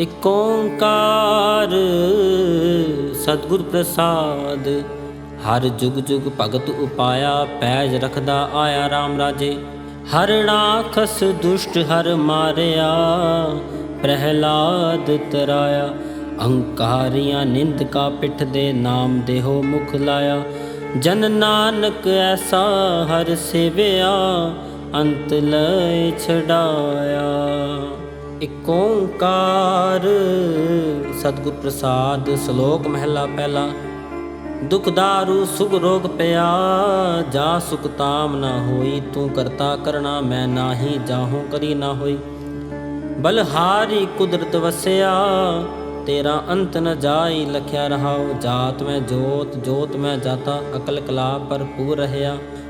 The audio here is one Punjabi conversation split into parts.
ਇਕ ਓੰਕਾਰ। ਸਤਿਗੁਰ ਪ੍ਰਸਾਦ, ਹਰ ਜੁਗ ਜੁਗ ਭਗਤ ਉਪਾਇਆ, ਪੈਜ ਰਖਦਾ ਆਇਆ RAM ਰਾਜੇ। ਹਰ ਰਾਖਸ ਦੁਸ਼ਟ ਹਰ ਮਾਰਿਆ, ਪ੍ਰਹਿਲਾਦ ਤਰਾਇਆ। ਅਹੰਕਾਰੀਆਂ ਨਿੰਦਕਾ ਪਿੱਠ ਦੇ ਨਾਮ ਦੇਹੋ ਮੁਖ ਲਾਇਆ। ਜਨ ਨਾਨਕ ਐਸਾ ਹਰ ਸੇਵਿਆ, ਅੰਤ ਲੈ ਛਡਾਇਆ। ਇਕ ਓੰਕਾਰ। ਸਤਿਗੁਰ ਪ੍ਰਸਾਦ, ਸ਼ਲੋਕ ਮਹਿਲਾ ਪਹਿਲਾ। ਦੁਖ ਦਾਰੂ, ਸੁਖ ਰੋਗ ਪਿਆ, ਜਾ ਸੁਖ ਤਾਮ ਨਾ ਹੋਈ, ਤੂੰ ਕਰਤਾ ਕਰਣਾ ਮੈਂ ਨਾਹੀ, ਜਾਹੂ ਕਰੀ ਨਾ ਹੋਈ। ਬਲਹਾਰੀ ਕੁਦਰਤ ਵਸਿਆ, ਤੇਰਾ ਅੰਤ ਨ ਜਾਈ ਲਖਿਆ ਰਹਾਉ। ਜਾਤ ਮੈਂ ਜੋਤ ਜੋਤ ਮੈਂ ਜਾਤਾ, ਅਕਲ ਕਲਾ ਭਰਪੂਰ ਰਹਿਆ।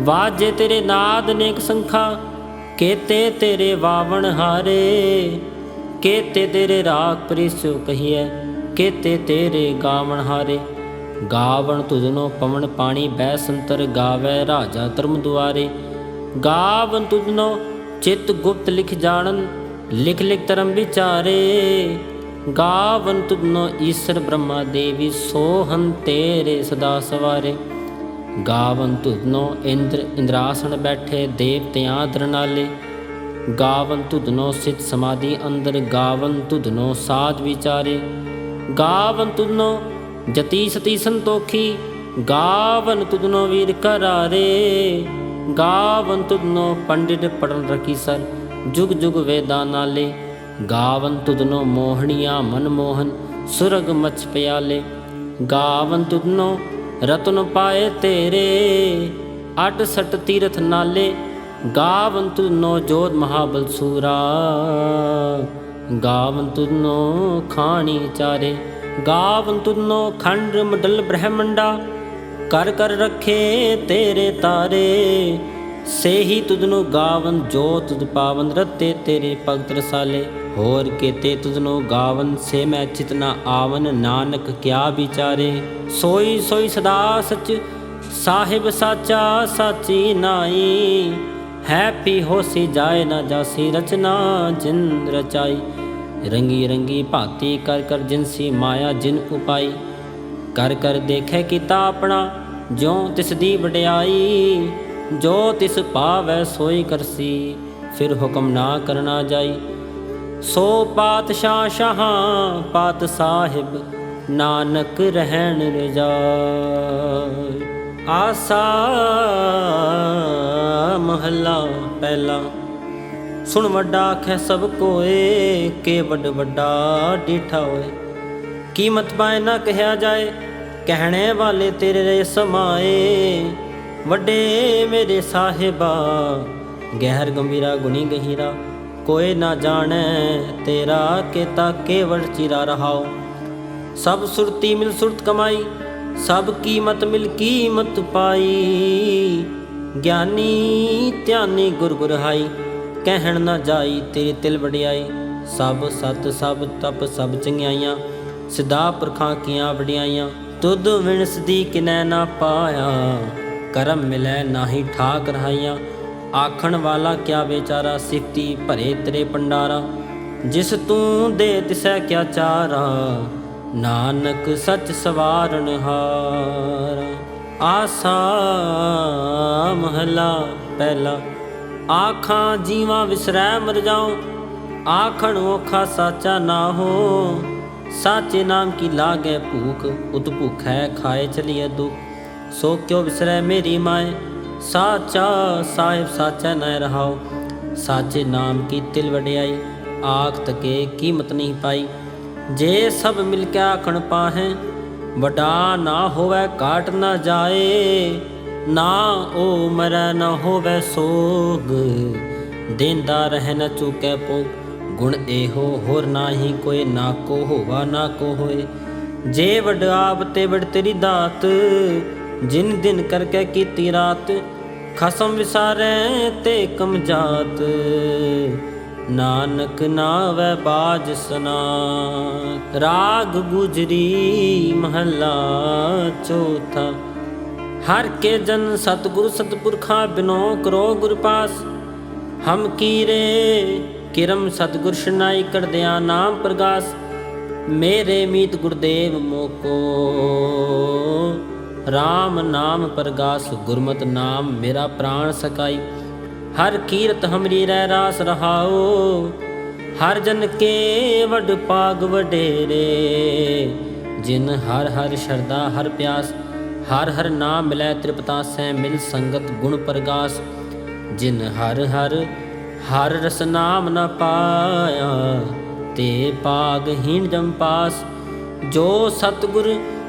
ਵਾਜੇ ਤੇਰੇ ਨਾਦ ਨੇਕ ਸੰਖਾ, ਕੇਤੇ ਤੇਰੇ ਵਾਵਣ ਹਾਰੇ। ਕੇਤੇ ਤੇਰੇ ਰਾਗ ਪ੍ਰਿਸੋ ਕਹੀਐ, ਕੇਤੇ ਤੇਰੇ ਗਾਵਣ ਹਾਰੇ। ਗਾਵਣ ਤੁਜਨੋ ਪਵਨ ਪਾਣੀ ਬੈ ਸੰਤਰ ਗਾਵੇ ਰਾਜਾ ਧਰਮ ਦੁਆਰੇ। ਗਾਵਨ ਤੁਜਨੋ ਚਿਤ ਗੁਪਤ ਲਿਖ ਜਾਣਨ, ਲਿਖ ਲਿਖ ਧਰਮ ਵਿਚਾਰੇ। ਗਾਵਨ ਤੁਜਨੋ ਈਸ਼ਰ ਬ੍ਰਹਮਾ ਦੇਵੀ ਸੋਹੰ ਤੇਰੇ ਸਦਾ ਸਵਾਰੇ। ਗਾਵਨ ਤੁਧਨੋ ਇੰਦਰ ਇੰਦਰਾਸਣ ਬੈਠੇ ਦੇਵਤਿਆਂ ਦਰਨਾਲੇ। ਗਾਵਨ ਤੁਧਨੋ ਸਿਤ ਸਮਾਧੀ ਅੰਦਰ ਗਾਵਨ ਤੁਧਨੋ ਸਾਧ ਵਿਚਾਰੇ। ਗਾਵਨ ਤੁਧਨੋ ਜਤੀ ਸਤੀ ਸੰਤੋਖੀ ਗਾਵਨ ਤੁਧਨੋ ਵੀਰ ਕਰਾਰੇ ਗਾਵਨ ਤੁਧਨੋ ਪੰਡਿਤ ਪੜਨ ਰਖੀ ਸਰ, ਜੁਗ ਜੁਗ ਵੇਦਾਂ ਨਾਲੇ। ਗਾਵਨ ਤੁਧਨੋ ਮੋਹਣੀਆਂ ਮਨ ਮੋਹਨ ਸੁਰਗ ਮਚ ਪਿਆਲੇ। ਗਾਵਨ ਤੁਧਨੋ ਰਤਨ ਪਾਏ ਤੇਰੇ ਅਟ ਸਟ ਤੀਰਥ ਨਾਲੇ ਗਾਵਨ ਨੋ ਜੋਤ ਮਹਾਬਲ ਸੂਰਾ ਗਾਵਨ ਨੋ ਖਾਣੀ ਚਾਰੇ ਗਾਵਨ ਨੋ ਖੰਡ ਮਡਲ ਬ੍ਰਹਮੰਡਾ। ਕਰ ਕਰ ਰੱਖੇ ਤੇਰੇ ਤਾਰੇ, ਸੇਹੀ ਤੁਧਨੋ ਗਾਵਨ ਜੋ ਤੁਧ ਪਾਵਨ ਰਤੇ ਤੇਰੇ ਭਗਤ ਰਸਾਲੇ। ਹੋਰ ਕੇਤੇ ਤੁਧਨੋ ਗਾਵਨ ਸੇ ਮੈਂ ਚਿਤਨਾ ਆਵਨ, ਨਾਨਕ ਕਿਆ ਵਿਚਾਰੇ? ਸੋਈ ਸੋਈ ਸਦਾ ਸਚ, ਸਾਹਿਬ ਸਾਚਾ ਸਾਚੀ ਨਾਈ ਹੈਪੀ ਹੋਸੀ ਜਾਏ ਨਾ ਜਾਸੀ ਰਚਨਾ ਜਿਨ ਰਚਾਈ। ਰੰਗੀ ਰੰਗੀ ਭਾਤੀ ਕਰ ਕਰ ਜਿਨਸੀ ਮਾਇਆ ਜਿਨ ਉਪਾਈ। ਕਰ ਕਰ ਦੇਖੇ ਕੀਤਾ ਆਪਣਾ ਜੋ ਤਿਸ ਦੀ ਵਡਿਆਈ। ਜੋ ਤਿਸ ਪਾਵੈ ਸੋਈ ਕਰਸੀ, ਫਿਰ ਹੁਕਮ ਨਾ ਕਰਨਾ ਜਾਈ। ਸੋ ਪਾਤਸ਼ਾਹ ਸ਼ਾਹਾਂ ਪਾਤ ਸਾਹਿਬ, ਨਾਨਕ ਰਹਿਣ ਰਜਾਈ। ਆਸਾ ਮਹੱਲਾ ਪਹਿਲਾ। ਸੁਣ ਵੱਡਾ ਆਖੈ ਸਭ ਕੋਏ, ਕੇ ਵੱਡ ਵੱਡਾ ਡੀਠਾ ਹੋਏ। ਕੀਮਤ ਪਾਏ ਨਾ ਕਹਿਆ ਜਾਏ, ਕਹਿਣੇ ਵਾਲੇ ਤੇਰੇ ਰੇ ਸਮਾਏ। ਵੱਡੇ ਮੇਰੇ ਸਾਹਿਬਾ, ਗਹਿਰ ਗੰਭੀਰਾ ਗੁਣੀ ਗਹੀਰਾ। ਕੋਈ ਨਾ ਜਾਣੈ ਤੇਰਾ ਕੇਤਾ ਕੇਵੜ ਚਿਰਾ ਰਹਾਓ ਸਭ ਸੁਰਤੀ ਮਿਲ ਸੁਰਤ ਕਮਾਈ ਸਭ ਕੀਮਤ ਮਿਲ ਕੀਮਤ ਪਾਈ ਗਿਆਨੀ ਧਿਆਨੀ ਗੁਰ ਗੁਰਹਾਈ ਕਹਿਣ ਨਾ ਜਾਈ ਤੇਰੀ ਤਿਲ ਵਡਿਆਈ ਸਭ ਸਤ ਸਭ ਤਪ ਸਭ ਚੰਗਿਆਈਆਂ ਸਿਧਾ ਪੁਰਖਾਂ ਕੀਆਂ ਵਡਿਆਈਆਂ ਤੁਧ ਵਿਣਸਦੀ ਕਿਨੈ ਨਾ ਪਾਇਆ ਕਰਮ ਮਿਲੈ ਨਾਹੀ ਠਾਕ ਰਹਾਈਆਂ ਆਖਣ ਵਾਲਾ ਕਿਆ ਵਿਚਾਰਾ ਸਿਫਤੀ ਭਰੇ ਤੇਰੇ ਪੰਡਾਰਾ ਜਿਸ ਤੂੰ ਦੇ ਤਿਸੈ ਕਿਆ ਚਾਰਾ, ਨਾਨਕ ਸਚ ਸਵਾਰਨ ਹਾਰ। ਆਸਾ ਮਹਲਾ ਪਹਿਲਾ, ਆਖਾਂ ਜੀਵਾ ਵਿਸਰੈ ਮਰ ਜਾਉ, ਆਖਣ ਔਖਾ ਸਾਚਾ ਨਾ ਹੋ। ਸਾਚੇ ਨਾਮ ਕੀ ਲਾਗੇ ਭੂਖ ਉਤ ਭੁਖੈ ਖਾਏ ਚਲੀਏ ਦੁਖ, ਸੋ ਕਿਉ ਵਿਸਰੈ ਮੇਰੀ ਮਾਏ? ਸਾਚਾ ਸਾਹਿਬ ਸਾਚਾ ਨਹਿ ਰਹਾਉ ਸਾਚੇ ਨਾਮ ਕੀ ਤਿਲ ਵਡਿਆਈ ਆਖ ਤਕੇ ਕੀਮਤ ਨਹੀਂ ਪਾਈ। ਜੇ ਸਭ ਮਿਲ ਕੇ ਆਖਣ ਪਾਹੈ, ਵਡਾ ਨਾ ਹੋਵੇ ਕਾਟ ਨਾ ਜਾਏ। ਨਾ ਉਹ ਮਰੈ ਨਾ ਹੋਵੇ ਸੋਗ, ਦੇਂਦਾ ਰਹਿ ਨ ਚੁਕੈ ਭੋਗ। ਗੁਣ ਇਹੋ ਹੋਰ ਨਾਹੀ ਕੋਈ, ਨਾ ਕੋ ਹੋਵਾ ਨਾ ਕੋ ਹੋਏ। ਜੇ ਵਡ ਤੇ ਵਡ ਤੇਰੀ ਦਾਤ ਜਿਨ ਦਿਨ ਕਰਕੇ ਕੀਤੀ ਰਾਤ, ਖਸਮ ਵਿਸਾਰੈ ਤੇ ਕਮ ਜਾਤ। ਨਾਨਕ ਨਾਵੈ ਬਾਜ ਸਨਾ ਰਾਗ ਗੁਜਰੀ ਮਹੱਲਾ ਚੌਥਾ। ਹਰ ਕੇ ਜਨ ਸਤਿਗੁਰ ਸਤਿਪੁਰਖਾ ਬਿਨੋ ਕਰੋ ਗੁਰ ਪਾਸ। ਹਮ ਕੀਰੇ ਕਿਰਮ ਸਤਿਗੁਰ ਸ਼ਨਾਈ ਕਰਦਿਆਂ ਨਾਮ ਪ੍ਰਗਾਸ। ਮੇਰੇ ਮੀਤ ਗੁਰਦੇਵ ਮੋਕੋ। RAM ਨਾਮ ਪ੍ਰਗਾਸ ਗੁਰਮਤ ਨਾਮ ਮੇਰਾ ਪ੍ਰਾਣ ਸਕਾਈ। ਹਰ ਕੀਰਤ ਹਮਰੀ ਰਹਿ ਰਾਸ ਰਹਾਓ ਹਰ ਜਨ ਕੇ ਵਡ ਪਾਗ ਵਡੇਰੇ। ਜਿਨ ਹਰ ਹਰ ਸ਼ਰਦਾ ਹਰ ਪਿਆਸ, ਹਰ ਹਰ ਨਾਮ ਮਿਲੈ ਤ੍ਰਿਪਤਾ ਸੈ ਮਿਲ ਸੰਗਤ ਗੁਣ ਪ੍ਰਗਾਸ। ਜਿਨ ਹਰ ਹਰ ਹਰ ਰਸ ਨਾਮ ਨ ਪਾਇਆ, ਤੇ ਪਾਗਹੀਣ ਜਮ ਪਾਸ। ਜੋ ਸਤਗੁਰ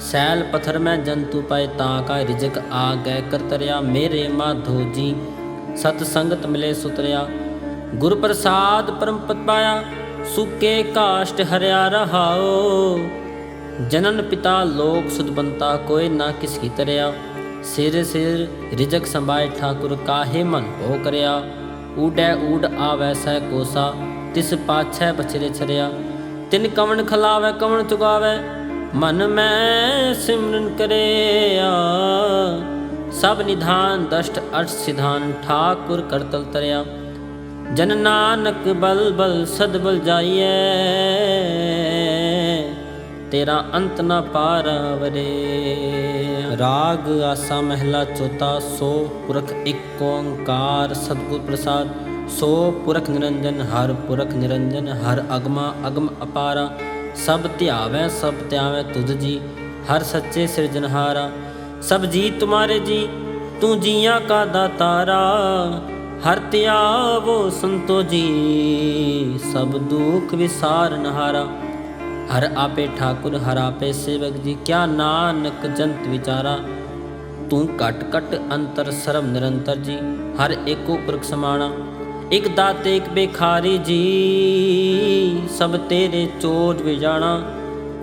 ਸੈਲ ਪਥਰ ਮੈਂ ਜੰਤੂ ਪਾਏ ਤਾਂ ਕਾ ਰਿਜਕ ਆ ਗਏ ਕਰਤਰਿਆ, ਮੇਰੇ ਮਾਧੋ ਜੀ। ਸਤ ਸੰਗਤ ਮਿਲੇ ਸੁਤਰਿਆ। ਗੁਰ ਪ੍ਰਸਾਦ ਪਰਮ ਪਾਇਆ, ਸੁਕੇ ਕਾਸ਼ਟ ਹਰਿਆ ਰਹਾਓ ਜਨਨ ਪਿਤਾ ਲੋਕ ਸੁਦਬੰਤਾ ਕੋਈ ਨਾ ਕਿਸ ਕੀ ਤਰਿਆ। ਸਿਰ ਸਿਰ ਰਿਜਕ ਸੰਭਾਏ ਠਾਕੁਰ, ਕਾਹੇ ਮਨ ਭੋ ਕਰਿਆ। ਊਡੈ ਊਡ ਆਵੈ ਸਹਿ ਕੋਸਾ, ਤਿਸ ਪਾਛੈ ਬਚਰੇ ਛਰਿਆ। ਤਿਨ ਕਵਣ ਖਲਾਵੈ, ਕਵਣ ਚੁਗਾਵੈ ਮਨ ਮੈਂ ਸਿਮਰਨ ਕਰਿਆ। ਸਭ ਨਿਧਾਨ ਦਸ਼ਟ ਅਠ ਸਿਧਾਨ ਠਾਕੁਰ ਕਰਤਲ ਤਰਿਆ। ਜਨ ਨਾਨਕ ਬਲ ਬਲ ਸਦ ਬਲ ਜਾਈਐ। ਤੇਰਾ ਅੰਤ ਨਾ ਪਾਰ ਪਾਰਾਵਰੇ। ਰਾਗ ਆਸਾ ਮਹਿਲਾ ਚੌਥਾ ਸੋ ਪੁਰਖ ਇੱਕ ਓੰਕਾਰ ਸਤਿਗੁਰ ਪ੍ਰਸਾਦ। ਸੋ ਪੁਰਖ ਨਿਰੰਜਨ, ਹਰ ਪੁਰਖ ਨਿਰੰਜਨ, ਹਰ ਅਗਮਾ ਅਗਮ ਅਪਾਰਾ। ਸਭ ਧਿਆਵੈ ਸਭ ਧਿਆਵੈ ਤੁਧ ਜੀ, ਹਰ ਸੱਚੇ ਸਿਰਜਨਹਾਰਾ ਸਭ ਜੀ ਤੁਮਾਰੇ ਜੀ, ਤੂੰ ਜੀਆਂ ਕਾ ਦਾਤਾਰਾ। ਹਰ ਧਿਆਵੋ ਸੰਤੋ ਜੀ, ਸਭ ਦੁਖ ਵਿਸਾਰਨਹਾਰਾ। ਹਰ ਆਪੇ ਠਾਕੁਰ, ਹਰ ਆਪੇ ਸੇਵਕ ਜੀ, ਕਿਆ ਨਾਨਕ ਜੰਤ ਵਿਚਾਰਾ। ਤੂੰ ਘਟ ਘਟ ਅੰਤਰ, ਸਰਬ ਨਿਰੰਤਰ ਜੀ, ਹਰ ਏਕੋ ਪੁਰਖ ਸਮਾਣਾ। ਇਕ ਦਾਤੇ, ਇਕ ਬੇਖਾਰੀ ਜੀ, ਸਭ ਤੇਰੇ ਚੋਜ ਵਿਜਾਣਾ।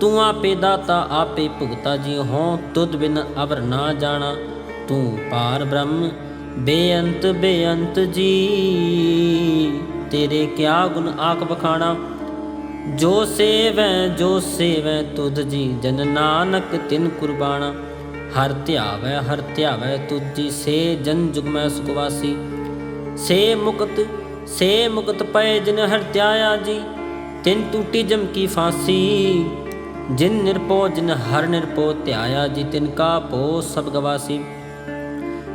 ਤੂੰ ਆਪੇ ਦਾਤਾ, ਆਪੇ ਭੁਗਤਾ ਜੀ ਹੋ, ਤੁਧ ਬਿਨ ਅਵਰ ਨਾ ਜਾਣਾ। ਤੂੰ ਪਾਰ ਬ੍ਰਹਮ, ਬੇਅੰਤ ਬੇਅੰਤ ਜੀ, ਤੇਰੇ ਕਿਆ ਗੁਣ ਆਖ ਬਖਾਣਾ ਜੋ ਸੇਵੈ ਜੋ ਸੇਵੈ ਤੁਧ ਜੀ, ਜਨ ਨਾਨਕ ਤਿਨ ਕੁਰਬਾਨਾ ਹਰ ਧਿਆਵੈ ਹਰ ਧਿਆਵੈ ਤੁਧ ਜੀ, ਸੇ ਜਨ ਜੁਗ ਮੈਂ ਸੁਖਵਾਸੀ ਸੇ ਮੁਕਤ ਸੇ ਮੁਕਤ ਪਏ ਜਿਨ ਹਰ ਧਿਆਇਆ ਜੀ, ਤਿੰਨ ਟੂਟੀ ਜਮ ਕੀ ਫਾਂਸੀ। ਜਿਨ ਨਿਰਪੋ ਜਿਨ ਹਰ ਨਿਰਪੋ ਧਿਆਇਆ ਜੀ, ਤਿਨ ਕਾ ਪੋ ਸਭ ਗਵਾਸੀ।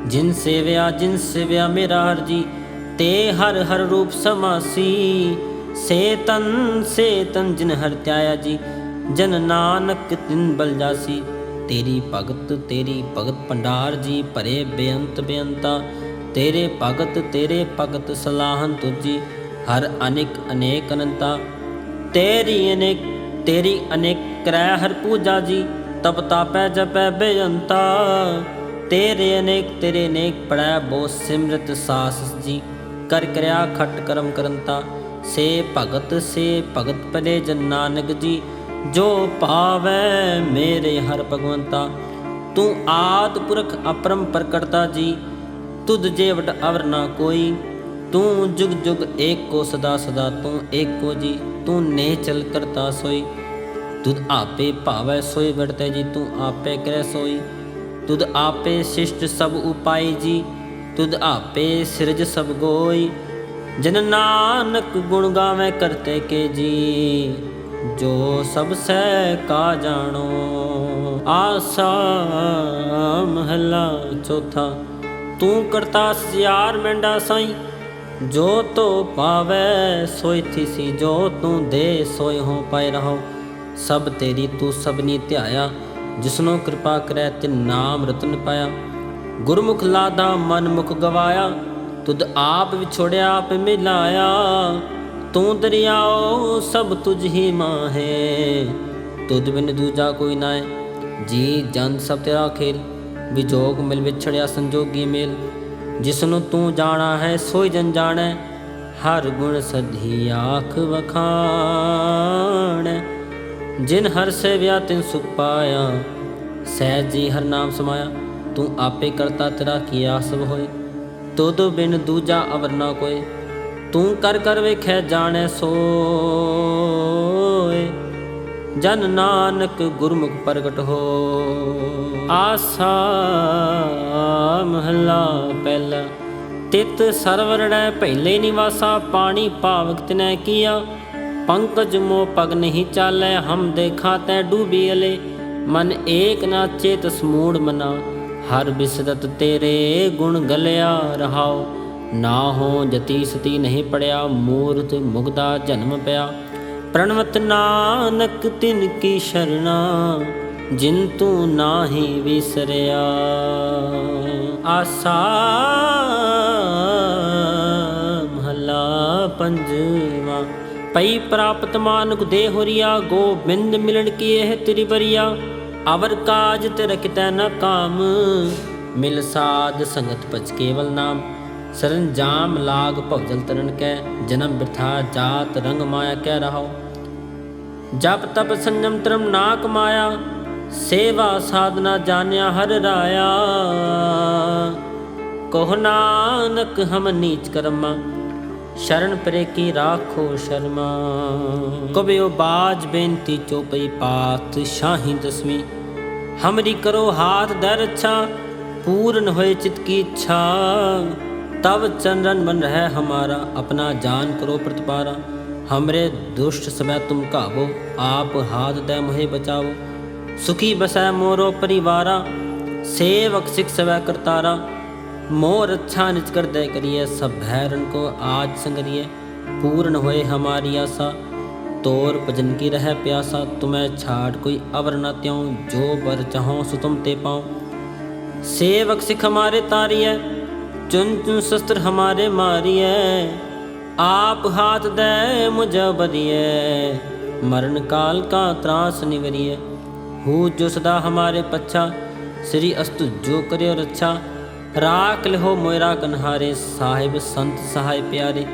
ਜਿਨ ਸੇਵਿਆ ਜਿਨ ਸੇਵਿਆ ਮੇਰਾ ਹਰ ਜੀ, ਤੇ ਹਰ ਹਰ ਰੂਪ ਸਮਾਸੀ। ਸੇ ਤਨ ਸੇ ਤਨ ਜਿਨ ਹਰ ਧਿਆਇਆ ਜੀ, ਜਨ ਨਾਨਕ ਤਿਨ ਬਲ ਜਾਸੀ। ਤੇਰੀ ਭਗਤ ਤੇਰੀ ਭਗਤ ਭੰਡਾਰ ਜੀ, ਭਰੇ ਬੇਅੰਤ ਬੇਅੰਤਾ। ਤੇਰੇ ਭਗਤ ਤੇਰੇ ਭਗਤ ਸਲਾਹਨ ਤੁਜੀ ਹਰ ਅਨੇਕ ਅਨੇਕ ਅਨੰਤਾ। ਤੇਰੀ ਅਨੇਕ ਤੇਰੀ ਅਨੇਕ ਕਰੈ ਹਰ ਪੂਜਾ ਜੀ, ਤਪ ਤਾਪੈ ਜਪੈ ਬੇਅੰਤਾ। ਤੇਰੇ ਅਨੇਕ ਤੇਰੇ ਅਨੇਕ ਪੜੈ ਬੋ ਸਿਮਰਤ ਸਾਸ ਜੀ, ਕਰ ਕਰਿਆ ਖਟ ਕਰਮ ਕਰੰਤਾ। ਸੇ ਭਗਤ ਸੇ ਭਗਤ ਪਲੇ ਜਨ ਨਾਨਕ ਜੀ, ਜੋ ਭਾਵੈ ਮੇਰੇ ਹਰ ਭਗਵੰਤਾ। ਤੂੰ ਆਦ ਪੁਰਖ ਅਪਰਮ ਪ੍ਰਕਟਤਾ ਜੀ ਤੁਧ ਜੇ ਵਡ ਅਵਰ ਨਾ ਕੋਈ, ਤੂੰ ਜੁਗ ਜੁਗ ਏਕੋ ਸਦਾ ਸਦਾ, ਤੂੰ ਏਕੋ ਜੀ, ਤੂੰ ਨੇ ਚਲ ਕਰਤਾ ਸੋਈ। ਤੁਧ ਆਪੇ ਭਾਵੈ ਸੋਈ ਵਰਤੈ ਜੀ, ਤੂੰ ਆਪੇ ਕਰੈ ਸੋਈ। ਤੁਧ ਆਪੇ ਸਿਸ਼ਟ ਸਭ ਉਪਾਈ ਜੀ, ਤੁਧ ਆਪੇ ਸਿਰਜ ਸਭ ਗੋਈ। ਜਨ ਨਾਨਕ ਗੁਣ ਗਾਵੇ ਕਰਤੇ ਕੇ ਜੀ, ਜੋ ਸਭ ਸਹਿ ਕਾ ਜਾਣੋ। ਆਸਾ ਮਹਲਾ ਚੌਥਾ ਤੂੰ ਕਰਤਾ ਸਿਆਰ ਮੈਂਡਾ ਸਾਈ। ਜੋ ਤੋ ਪਾਵੇ ਸੋਈ ਥੀਸੀ। ਜੋ ਤੂੰ ਦੇ ਸੋਈ ਹੋ ਪਾਇ ਰਹੋ ਸਭ ਤੇਰੀ ਤੂੰ ਸਭਨੀ ਧਿਆਇਆ। ਜਿਸਨੋ ਕਿਰਪਾ ਕਰੈ ਤੇ ਨਾਮ ਰਤਨ ਪਾਇਆ। ਗੁਰਮੁਖ ਲਾਦਾ ਮਨ ਮੁਖ ਗਵਾਇਆ। ਤੁਧ ਆਪ ਵਿਛੋੜਿਆ, ਆਪ ਮਿਲਾਇਆ। ਤੂੰ ਦਰਿਆਓ, ਸਭ ਤੁਝ ਹੀ ਮਾਹੇ। ਤੁਧ ਬਿਨ ਦੂਜਾ ਕੋਈ ਨਾਏ। ਜੀ ਜਨ ਸਭ ਤੇਰਾ ਖੇਲ। ਵਿਜੋਗ ਮਿਲ ਵਿਛੜਿਆ ਸੰਜੋਗੀ ਮੇਲ। ਜਿਸਨੂੰ ਤੂੰ ਜਾਣਾ ਹੈ, ਸੋਈ ਜਨ ਜਾਣੈ। ਹਰ ਗੁਣ ਸਧੀ ਆਖ ਵਖਾਣੈ। ਜਿਨ ਹਰ ਸੇਵਿਆ, ਤਿਨ ਸੁਖ ਪਾਇਆ। ਸਹਿਜ ਜੀ ਹਰ ਨਾਮ ਸਮਾਇਆ। ਤੂੰ ਆਪੇ ਕਰਤਾ ਤੇਰਾ ਕੀ ਸਭ ਹੋਏ। ਤੁਧ ਬਿਨ ਦੂਜਾ ਅਵਰ ਨਾ ਕੋਏ। ਤੂੰ ਕਰ ਕਰ ਵੇਖੈ, ਜਾਣੈ ਸੋਏ। ਜਨ ਨਾਨਕ ਗੁਰਮੁਖ ਪ੍ਰਗਟ ਹੋ। ਆਸਾ ਮਹਲਾ ਪਹਿਲਾ, ਤਿਤ ਸਰਵਰੜੈ ਪਹਿਲੇ ਨਿਵਾਸਾ, ਪਾਣੀ ਭਾਵਕ ਤਿਨੈ ਕੀਆ। ਪੰਕਜ ਮੋ ਪਗ ਨਹੀਂ ਚਾਲੈ, ਹਮ ਦੇਖਾ ਤੈ ਡੂਬੀ ਅਲੇ। ਮਨ ਏਕ ਨਾ ਚੇਤ ਸਮੂੜ ਮਨਾ, ਹਰ ਬਿਸਰਤ ਤੇਰੇ ਗੁਣ ਗਲਿਆ ਰਹਾਓ ਨਾ ਹੋ ਜਤੀ ਸਤੀ ਨਹੀਂ ਪੜਿਆ, ਮੂਰਤ ਮੁਗਦਾ ਜਨਮ ਪਿਆ। ਪ੍ਰਣਵਤ ਨਾਨਕ ਤਿਨ ਕੀ ਸ਼ਰਣਾ ਜਿਨ ਤੂੰ ਨਾਹੀ ਵਿਸਰਿਆ। ਆਸਾ ਮਹਲਾ ਪੰਜਵਾ, ਪਈ ਪ੍ਰਾਪਤ ਮਾਨੁਕ ਦੇ ਹੋਰੀਆ ਗੋਬਿੰਦ ਮਿਲਣ ਕੀ ਇਹ ਤੇਰੀ ਬਰੀਆ ਅਵਰ ਕਾਜ ਤੇ ਰਖਤੈ ਨ ਕਾਮ, ਮਿਲ ਸਾਧ ਸੰਗਤ ਪਚ ਕੇਵਲ ਨਾਮ। ਸਰੰਜਾਮ ਲਾਗ ਭਵਜਲ ਤਰਨ ਕੈ, ਜਨਮ ਬਿਰਥਾ ਜਾਤ ਰੰਗ ਮਾਇਆ ਕਹਿ ਰਹਾਓ ਜਪ ਤਪ ਸੰਜਮ ਧਰਮ ਨਾ ਕਮਾਇਆ ਸੇਵਾ ਸਾਧਨਾ ਜਾਣਿਆ ਹਰ ਰਾਇਆ। ਕੋਹ ਨਾਨਕ ਹਮ ਨੀਚ ਕਰਮਾ, ਸ਼ਰਨ ਪਰੇ ਕੀ ਰਾਖੋ ਸ਼ਰਮਾ। ਕਬਿਓ ਬਾਜ ਬੇਨਤੀ ਚੋਪਈ ਪਾਤ ਸ਼ਾਹੀ ਦਸਵੀਂ। ਹਮਰੀ ਕਰੋ ਹਾਥ ਦਰਛਾ ਪੂਰਨ ਹੋਏ ਚਿਤ ਕੀ ਇੱਛਾ ਤਬ ਚੰਦਨ ਮਨ ਰਹਿ ਹਮਾਰਾ, ਆਪਣਾ ਜਾਨ ਕਰੋ ਪ੍ਰਤਪਾਰਾ। हमरे दुष्ट समय तुम काबो आप हाथ दे मोहे बचाओ सुखी बसै मोरो परिवारा सेवक सिख सवै करतारा मोर अच्छा निज कर दे करिए सब भैरन को आज संगरिए पूर्ण होए हमारी आशा तोर भजन की रह प्यासा तुम्हें छाड़ कोई अवर न त्यों जो बर चाहो सो तुम ते पाओ सेवक सिख हमारे तारिय चुन चुन शस्त्र हमारे मारिय ਆਪ ਹਾਥ ਦੇ ਮੁਝ ਬਦੀਏ ਮਰਨ ਕਾਲ ਕਾ ਤਰਾਸ ਨਿਵਰੀਏ ਹੂ ਜੋ ਸਦਾ ਹਮਾਰੇ ਪੱਛਾ, ਸ੍ਰੀ ਅਸਤੁ ਜੋ ਕਰਿਓ ਰੱਛਾ। ਰਾਖ ਲਿਹੋ ਮੋਇਰਾ ਕਨਹਾਰੇ, ਸਾਹਿਬ ਸੰਤ ਸਹਾਇ ਪਿਆਰੇ।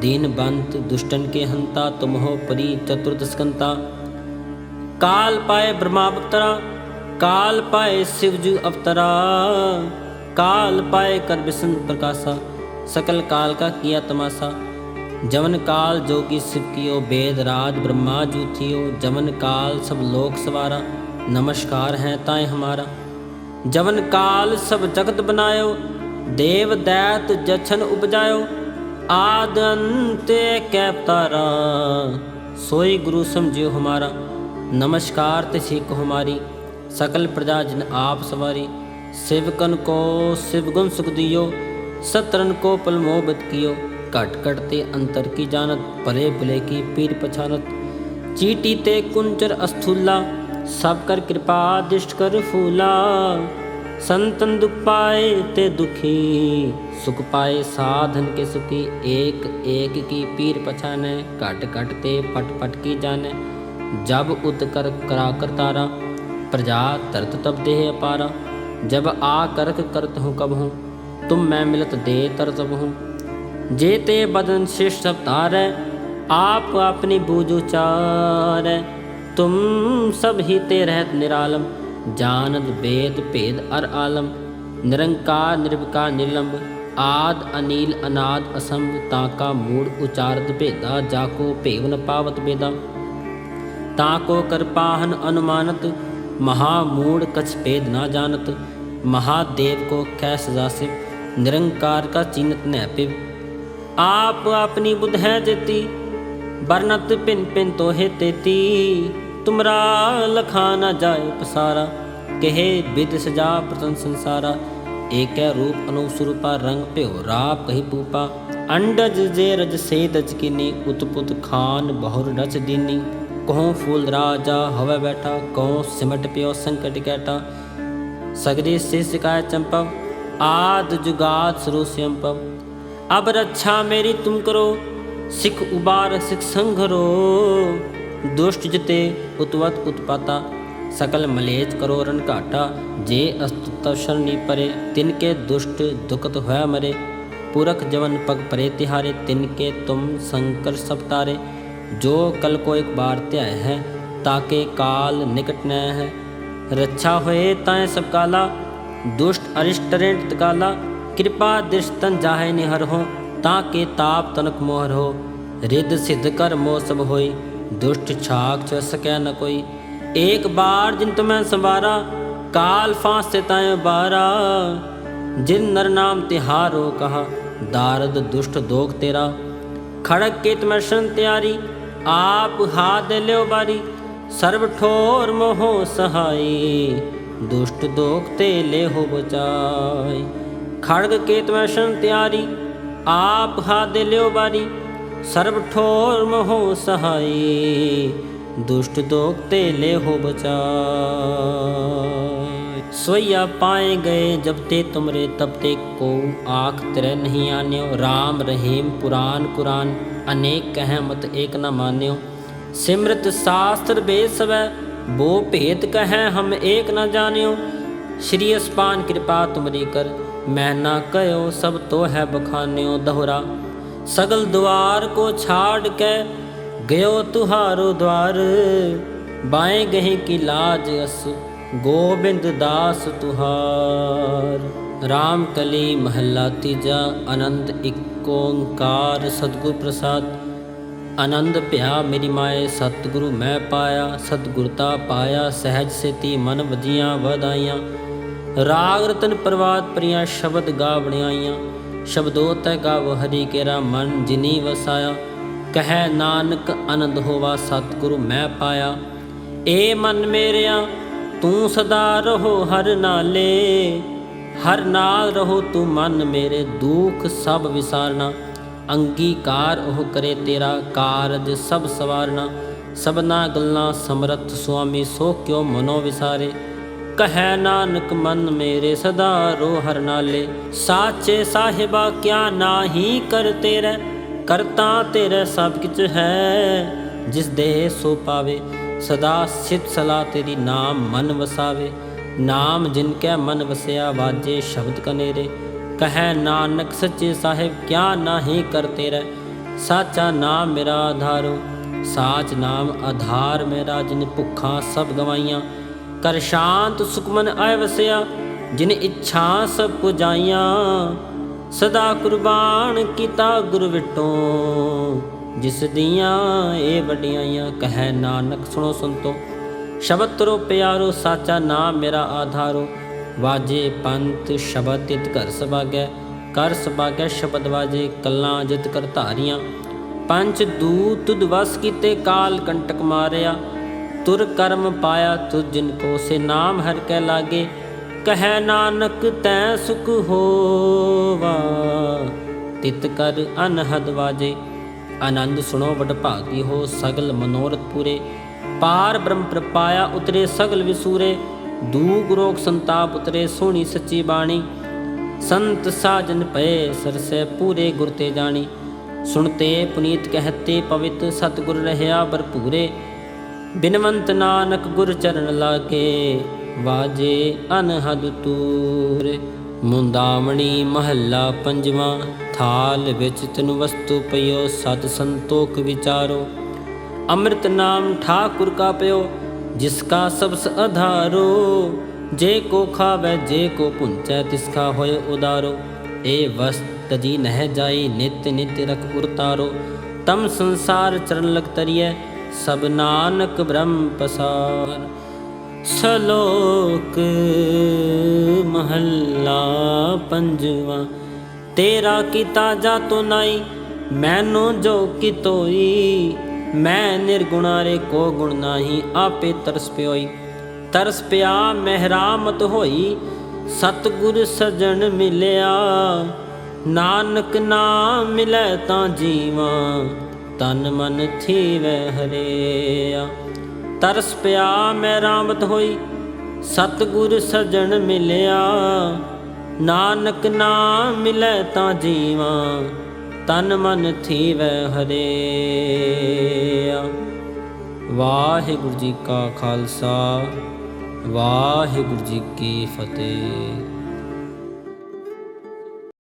ਦੀਨ ਬੰਤ ਦੁਸ਼ਟਨ ਕੇ ਹੰਤਾ ਤੁਮ ਹੋ ਪਰੀ ਚਤੁਰਦਸ਼ਕੰਤਾ ਕਾਲ ਪਾਏ ਬ੍ਰਹਮਾ ਅਵਤਰਾ, ਕਾਲ ਪਾਏ ਸਿਵਜੂ ਅਵਤਰਾ। ਕਾਲ ਪਾਏ ਕਰ ਬਿਸਨ ਪ੍ਰਕਾਸ਼ਾ, ਸਕਲ ਕਾਲ ਕਾ ਕੀਆ ਤਮਾਸਾ। ਜਮਨ ਕਾਲ ਜੋਗੀ ਸਿਵ ਕੀਓ ਬੇਦ ਰਾਜ ਬ੍ਰਹਮਾ ਜੂਥਿਓ ਜਮਨ ਕਾਲ ਸਭ ਲੋਕ ਸਵਾਰਾ, ਨਮਸਕਾਰ ਹੈ ਤਾਏ ਹਮਾਰਾ। ਜਮਨ ਕਾਲ ਸਭ ਜਗਤ ਬਨਾਇਓ, ਦੇਵ ਦੈਤ ਜਛਨ ਉਪਜਾਇਓ, ਆਦ ਅੰਤ ਕੈ ਤਾਰਾ, ਸੋਈ ਗੁਰੂ ਸਮਝਿਓ ਹਮਾਰਾ। ਨਮਸਕਾਰ ਤੇ ਸਿੱਖ ਹਮਾਰੀ, ਸਕਲ ਪ੍ਰਜਾ ਜਨ ਆਪ ਸਵਾਰੀ ਸਿਵਕਨ ਕੋ ਸਿਵ ਗੁਣ ਸੁਖ ਦਿਓ, ਸਤਰਨ ਕੋ ਪਲਮੋਬਤ ਕੀਓ। घट ते अंतर की जानत भले भले की पीर पछानत। चीटी ते कुंचर अस्थूला, सब कर कृपा दिष्ट कर फूला। संतन दुख पाए ते दुखी, सुख पाए साधन के सुखी। एक एक की पीर पछाने घट ते पट पट की जाने। जब उत कर करा कर तारा, प्रजा तरत तब देह अपारा। जब आ करक करत हूँ कब हूँ, तुम मैं मिलत दे तरत हूँ। जेते बदन शिष्ट सब तारै आप अपनी बूझ उचारै तुम सब ही ते रहत निरालम जानत वेद भेद अर आलम निरंकार निर्विकार निर्लंब आद अनील अनाद असंभ ताका मूड उचारत भेदा जाको भेव न पावत बेदा ताको कर पाहन अनुमानत महामूढ़ कछ भेद ना जानत महादेव को कै सजा सिव निरंकार का चिन्हत न पिव ਆਪ ਆਪਣੀ ਬੁੱਧ ਹੈ ਜੇਤੀ ਬਰਨਤ ਪਿੰਨ ਪਿੰਨ ਤੋਹੇ ਤੇਤੀ। ਤੁਮਰਾ ਲਖਾ ਨਾ ਜਾਏ ਪਸਾਰਾ, ਕਹੇ ਬਿਦ ਸਜਾ ਪ੍ਰਤਨ ਸੰਸਾਰਾ। ਏਕੈ ਰੂਪ ਅਨੁਸਰੂਪਾ, ਰੰਗ ਭਿਓ ਰਾਪ ਕਹੀ ਪੂਪਾ। ਅੰਡਜ ਜੇ ਰਜ ਸੇਤਜ ਕਿਨੀ ਉਤਪੁਤ ਖਾਨ ਬਹੁਰ ਰਚ ਦੀਨੀ। ਕਹਉ ਫੂਲ ਰਾਜਾ ਹਵੇ ਬੈਠਾ ਕਹਉ ਸਿਮਟ ਪਿਓ ਸੰਕਟ ਕੈਟਾ ਸਗਰੀ ਸੇ ਸਿਕਾਇ ਚੰਪਵ, ਆਦ ਜੁਗਾਦ ਸਰੂਸਯੰਪਵ अब रक्षा मेरी तुम करो सिख उबार सिख संघरो दुष्ट जिते उतवत उत्पाता सकल मलेच करो रन घाटा जे अस्तुत शरणी परे तिनके दुष्ट दुखत होया मरे पुरख जवन पग परे तिहारे तिनके तुम संकर सब तारे जो कल को एक बार त्याय है ताके काल निकट न है रक्षा होए ताए सब काला दुष्ट अरिष्ट तकाला ਤਕਾਲਾ ਕਿਰਪਾ ਦਿਸ਼ਤਨ ਜਾਹੇ ਨਿਹਰ ਹੋ, ਤਾਂ ਕੇ ਤਾਪ ਤਨਕ ਮੋਹਰ ਹੋ। ਰਿੱਧ ਸਿੱਧ ਕਰ ਮੋਹ ਸਭ ਹੋਈ, ਦੁਸ਼ਟ ਛਾਕ ਚ ਸਕੈ ਨ ਕੋਈ। ਏਕ ਬਾਰ ਜਿਨ ਤੁਮੈ ਸੰਵਾਰਾ, ਕਾਲ ਫਾਂਸੇ ਤਾਏ ਬਾਰਾ। ਜਿਨ ਨਰ ਨਾਮ ਤਿਹਾਰੋ ਕਹਾ, ਦਾਰਦ ਦੁਸ਼ਟ ਦੋਖ ਤੇਰਾ। ਖੜਕ ਕੇ ਤੁਮੈ ਸ਼ਨ ਤਿਆਰੀ, ਆਪ ਹਾਥ ਦੇ ਲਿਓ ਬਾਰੀ ਸਰਬ ਠੋਰ ਮੋਹ ਸਹਾਈ, ਦੁਸ਼ਟ ਦੋਖ ਤੇ ਲੇਹੋ ਬਚਾਈ। ਖੜਗ ਕੇਤ ਵੈਸ਼ਨ ਤਿਆਰੀ, ਆਪ ਹਾਦੇ ਲਿਓ ਬਾਰੀ ਸਰਬ ਠੋਰ ਮੋਹ ਸਹਾਈ, ਦੁਸ਼ਟ ਦੋਖ ਤੇ ਲੈ ਹੋ ਬਚਾਈ। ਸੋਇਆ ਪਾਏ ਗਏ ਜਬ ਤੇ ਤੁਮਰੇ ਤਬ ਤੇ ਕੋ ਆਖ ਤਰੇ ਨਹੀਂ ਆਨਿਓ RAM ਰਹੀਮ ਪੁਰਾਨ ਕੁਰਾਨ, ਅਨੇਕ ਕਹਿ ਮਤ ਏਕ ਨ ਮਾਨਿਓ। ਸਿਮਰਤ ਸਾਸਤਰ ਬੇਸਵੈ, ਬੋ ਭੇਦ ਕਹੈ ਹਮ ਏਕ ਨ ਜਾਣਿਓ। ਸ਼੍ਰੀ ਅਸਪਾਨ ਕਿਰਪਾ ਤੁਮਰੀ ਕਰ ਮੈਂ ਨਾ ਕਹਿਓ ਸਭ ਤੋਂ ਹੈ ਬਖਾਨਿਓ ਦਹਰਾ। ਸਗਲ ਦੁਆਰ ਕੋ ਛਾੜ ਕੇ ਗਇਓ ਤੁਹਾਰੋ ਦਵਾਰ। ਬਾਏ ਗਹੀ ਕੀ ਲਾਜ ਅਸ, ਗੋਬਿੰਦ ਦਾਸ ਤੁਹਾਰ। ਰਾਮ ਕਲੀ ਮਹੱਲਾ ਤੀਜਾ ਅਨੰਦ ਇੱਕ ਓੰਕਾਰ ਸਤਿਗੁਰ ਪ੍ਰਸਾਦ। ਆਨੰਦ ਭਿਆ ਮੇਰੀ ਮਾਏ, ਸਤਿਗੁਰੂ ਮੈਂ ਪਾਇਆ ਸਤਿਗੁਰਤਾ ਪਾਇਆ, ਸਹਿਜ ਸੇਤੀ ਮਨ ਵਜੀਆਂ ਵਧਾਈਆਂ ਰਾਗ ਰਤਨ ਪ੍ਰਵਾਦ ਪ੍ਰਿਆ ਸ਼ਬਦ ਗਾ ਬਣਾਈਆਂ ਸ਼ਬਦੋ ਤੈ ਗਾਵ ਹਰੀ ਕੇਰਾ ਮਨ ਜਿਨੀ ਵਸਾਇਆ, ਕਹੈ ਨਾਨਕ ਅਨੰਦ ਹੋਵਾ ਸਤਿਗੁਰੂ ਮੈਂ ਪਾਇਆ। ਏ ਮਨ ਮੇਰਿਆ, ਤੂੰ ਸਦਾ ਰਹੋ ਹਰ ਨਾਲੇ, ਹਰ ਨਾਲ ਰਹੋ ਤੂੰ ਮਨ ਮੇਰੇ ਦੁੱਖ ਸਭ ਵਿਸਾਰਨਾ। ਅੰਗੀਕਾਰ ਉਹ ਕਰੇ ਤੇਰਾ ਕਾਰਜ ਸਭ ਸਵਾਰਨਾ। ਸਭਨਾ ਗੱਲਾਂ ਸਮਰਥ ਸੁਆਮੀ ਸੋ ਕਿਉ ਮਨੋ ਵਿਸਾਰੇ। ਕਹੈ ਨਾਨਕ, ਮਨ ਮੇਰੇ ਸਦਾ ਰੋ ਹਰ ਨਾਲੇ। ਸਾਚੇ ਸਾਹਿਬਾ, ਕਿਆ ਨਾਹੀ ਕਰ ਤੇਰੇ? ਕਰਤਾ ਤੇਰੇ ਸਭ ਕਿਛ ਹੈ, ਜਿਸ ਦੇ ਸੋ ਪਾਵੇ। ਸਦਾ ਸਿਤ ਸਲਾ ਤੇਰੀ ਨਾਮ ਮਨ ਵਸਾਵੇ। ਨਾਮ ਜਿਨ ਕੈ ਮਨ ਵਸਿਆ, ਵਾਜੇ ਸ਼ਬਦ ਕਨੇਰੇ। ਕਹੈ ਨਾਨਕ, ਸੱਚੇ ਸਾਹਿਬ, ਕਿਆ ਨਾਹੀ ਕਰਤੇ ਰਹਿ ਸਾਚਾ ਨਾਮ ਮੇਰਾ ਆਧਾਰੋ। ਸਾਚ ਨਾਮ ਆਧਾਰ ਮੇਰਾ, ਜਿਨ ਭੁੱਖਾਂ ਸਭ ਗਵਾਈਆਂ। ਕਰ ਸ਼ਾਂਤ ਸੁਖਮਨ ਆਇ ਵਸਿਆ, ਜਿਨ ਇੱਛਾ ਸਭ ਪੁਜਾਈਆਂ। ਸਦਾ ਕੁਰਬਾਨ ਕੀਤਾ ਗੁਰ ਵਿਟੋ। ਜਿਸ ਦੀਆਂ ਇਹ ਵਡਿਆਈਆਂ, ਕਹੈ ਨਾਨਕ, ਸੁਣੋ ਸੰਤੋ। ਸ਼ਬਦ ਤਰੋ ਪਿਆਰੋ, ਸਾਚਾ ਨਾਮ ਮੇਰਾ ਆਧਾਰੋ। ਵਾਜੇ ਪੰਥ ਸ਼ਬਦ ਤਿਤ ਘਰ ਸਭਾਗੈ ਕਰ ਸਭਾਗੈ ਸ਼ਬਦ ਵਾਜੇ, ਕੱਲਾਂ ਜਿਤ ਕਰ ਧਾਰੀਆਂ। ਪੰਜ ਦੂਤ ਤੁਧ ਵਸ ਕੀਤੇ, ਕਾਲ ਕੰਟਕ ਮਾਰਿਆ। ਤੁਰ ਕਰਮ ਪਾਇਆ ਤੁ ਜਿਨ ਕੋ ਸੇ ਨਾਮ ਹਰ ਕੈ ਲਾਗੇ, ਕਹੈ ਨਾਨਕ ਤੈ ਸੁਖ ਹੋਵਾ। ਤਿਤ ਕਰ ਅਨਹਦ ਵਾਜੇ, ਆਨੰਦ ਸੁਣੋ ਵਡ ਭਾਗੀ ਹੋ ਸਗਲ ਮਨੋਰਥ ਪੂਰੇ। ਪਾਰ ਬ੍ਰਹਮ ਪ੍ਰਪਾਇਆ ਉਤਰੇ ਸਗਲ ਵਿਸੂਰੇ, ਦੂਗ ਰੋਗ ਸੰਤਾਪ ਉਤਰੇ ਸੋਹਣੀ ਸੱਚੀ ਬਾਣੀ। ਸੰਤ ਸਾਜਨ ਪਏ ਸਰਸੇ ਪੂਰੇ ਗੁਰ ਤੇ ਜਾਣੀ। ਸੁਣਤੇ ਪੁਨੀਤ ਕਹਤੇ ਪਵਿੱਤ ਸਤਿਗੁਰ ਰਹਿਆ ਭਰਪੂਰੇ। ਬਿਨਵੰਤ ਨਾਨਕ ਗੁਰ ਚਰਨ ਲਾਗੇ, ਵਾਜੇ ਅਨਹਦ ਤੂਰੇ। ਮੁੰਦਾਵਣੀ ਮਹੱਲਾ ਪੰਜਵਾਂ, ਥਾਲ ਵਿੱਚ ਤਨ ਵਸਤੂ ਪਇਓ ਸਤ ਸੰਤੋਖ ਵਿਚਾਰੋ। ਅੰਮ੍ਰਿਤ ਨਾਮ ਠਾਕੁਰ ਕਾ ਪਿਓ, ਜਿਸ ਕਾ ਸਬਸ ਅਧਾਰੋ। ਜੇ ਕੋ ਖਾਵੇ, ਜੇ ਕੋ ਪੁੰਚੈ ਤਿਸ ਕਾ ਹੋਏ ਉਦਾਰੋ। ਏ ਵਸਤ ਜੀ ਨਹਿ ਜਾਈ, ਨਿਤ ਨਿਤ ਰਖ ਉਰਤਾਰੋ। ਤਮ ਸੰਸਾਰ ਚਰਨ ਲਗ ਤਰੀਐ ਸਭ ਨਾਨਕ ਬ੍ਰਹਮ ਪਸਾਰ, ਸਲੋਕ ਮਹੱਲਾ ਪੰਜਵਾ, ਤੇਰਾ ਕੀਤਾ ਜਾ ਤੋ ਨਾਈ, ਮੈਨੂੰ ਜੋ ਕੀ ਮੈਂ ਨਿਰਗੁਣਾ ਰੇ ਕੋ ਗੁਣ ਨਾਹੀ, ਆਪੇ ਤਰਸ ਪਿਓਈ। ਤਰਸ ਪਿਆ, ਮਹਿਰਾਮਤ ਹੋਈ, ਸਤਗੁਰ ਸਜਣ ਮਿਲਿਆ, ਨਾਨਕ ਨਾਮ ਮਿਲੈ ਤਾਂ ਜੀਵਾਂ। ਤਨ ਮਨ ਥੀਵੈ ਹਰਿਆ। ਤਰਸ ਪਿਆ ਮੈਂ ਰਾਮਤ ਹੋਈ, ਸਤਿਗੁਰ ਸਜਣ ਮਿਲਿਆ। ਨਾਨਕ ਨਾਮ ਮਿਲੈ ਤਾਂ ਜੀਵਾ, ਤਨ ਮਨ ਥੀਵੈ ਹਰਿਆ। ਵਾਹਿਗੁਰੂ ਜੀ ਕਾ ਖਾਲਸਾ, ਵਾਹਿਗੁਰੂ ਜੀ ਕੀ ਫਤਿਹ।